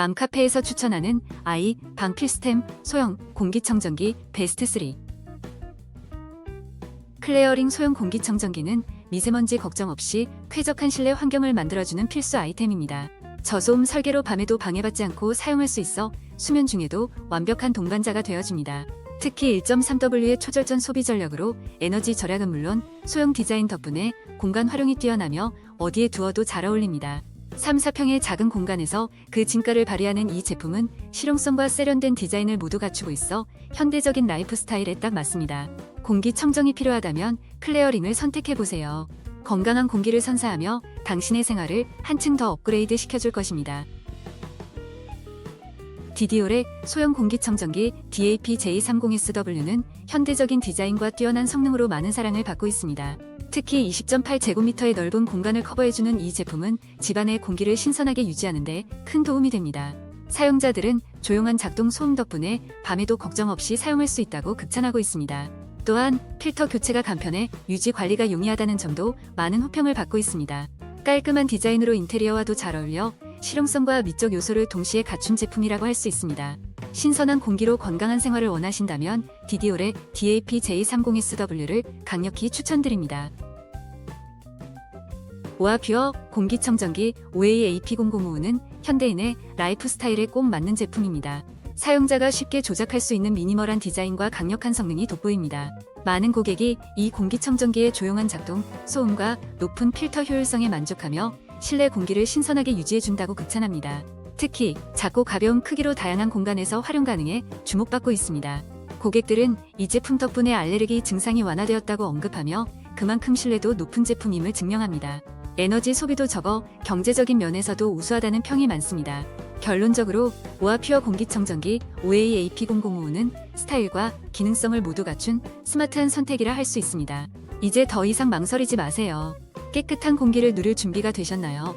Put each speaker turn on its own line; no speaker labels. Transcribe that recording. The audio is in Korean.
맘카페에서 추천하는 아이 방 필스템 소형 공기청정기 베스트 3 클레어링 소형 공기청정기는 미세먼지 걱정 없이 쾌적한 실내 환경을 만들어주는 필수 아이템입니다. 저소음 설계로 밤에도 방해받지 않고 사용할 수 있어 수면 중에도 완벽한 동반자가 되어줍니다. 특히 1.3W의 초절전 소비 전력으로 에너지 절약은 물론 소형 디자인 덕분에 공간 활용이 뛰어나며 어디에 두어도 잘 어울립니다. 3, 4평의 작은 공간에서 그 진가를 발휘하는 이 제품은 실용성과 세련된 디자인을 모두 갖추고 있어 현대적인 라이프 스타일에 딱 맞습니다. 공기 청정이 필요하다면 클레어링을 선택해보세요. 건강한 공기를 선사하며 당신의 생활을 한층 더 업그레이드 시켜줄 것입니다. 디디올의 소형 공기청정기 DAP-J30SW는 현대적인 디자인과 뛰어난 성능으로 많은 사랑을 받고 있습니다. 특히 20.8제곱미터의 넓은 공간을 커버해주는 이 제품은 집안의 공기를 신선하게 유지하는 데 큰 도움이 됩니다. 사용자들은 조용한 작동 소음 덕분에 밤에도 걱정 없이 사용할 수 있다고 극찬하고 있습니다. 또한 필터 교체가 간편해 유지 관리가 용이하다는 점도 많은 호평을 받고 있습니다. 깔끔한 디자인으로 인테리어와도 잘 어울려 실용성과 미적 요소를 동시에 갖춘 제품이라고 할 수 있습니다. 신선한 공기로 건강한 생활을 원하신다면 디디올의 DAP-J30SW를 강력히 추천드립니다. 오아퓨어 공기청정기 OAAP005는 현대인의 라이프 스타일에 꼭 맞는 제품입니다. 사용자가 쉽게 조작할 수 있는 미니멀한 디자인과 강력한 성능이 돋보입니다. 많은 고객이 이 공기청정기의 조용한 작동, 소음과 높은 필터 효율성에 만족하며 실내 공기를 신선하게 유지해준다고 극찬합니다. 특히 작고 가벼운 크기로 다양한 공간에서 활용 가능해 주목받고 있습니다. 고객들은 이 제품 덕분에 알레르기 증상이 완화되었다고 언급하며 그만큼 신뢰도 높은 제품임을 증명합니다. 에너지 소비도 적어 경제적인 면에서도 우수하다는 평이 많습니다. 결론적으로 오아퓨어 공기청정기 OAAP005는 스타일과 기능성을 모두 갖춘 스마트한 선택이라 할 수 있습니다. 이제 더 이상 망설이지 마세요. 깨끗한 공기를 누릴 준비가 되셨나요?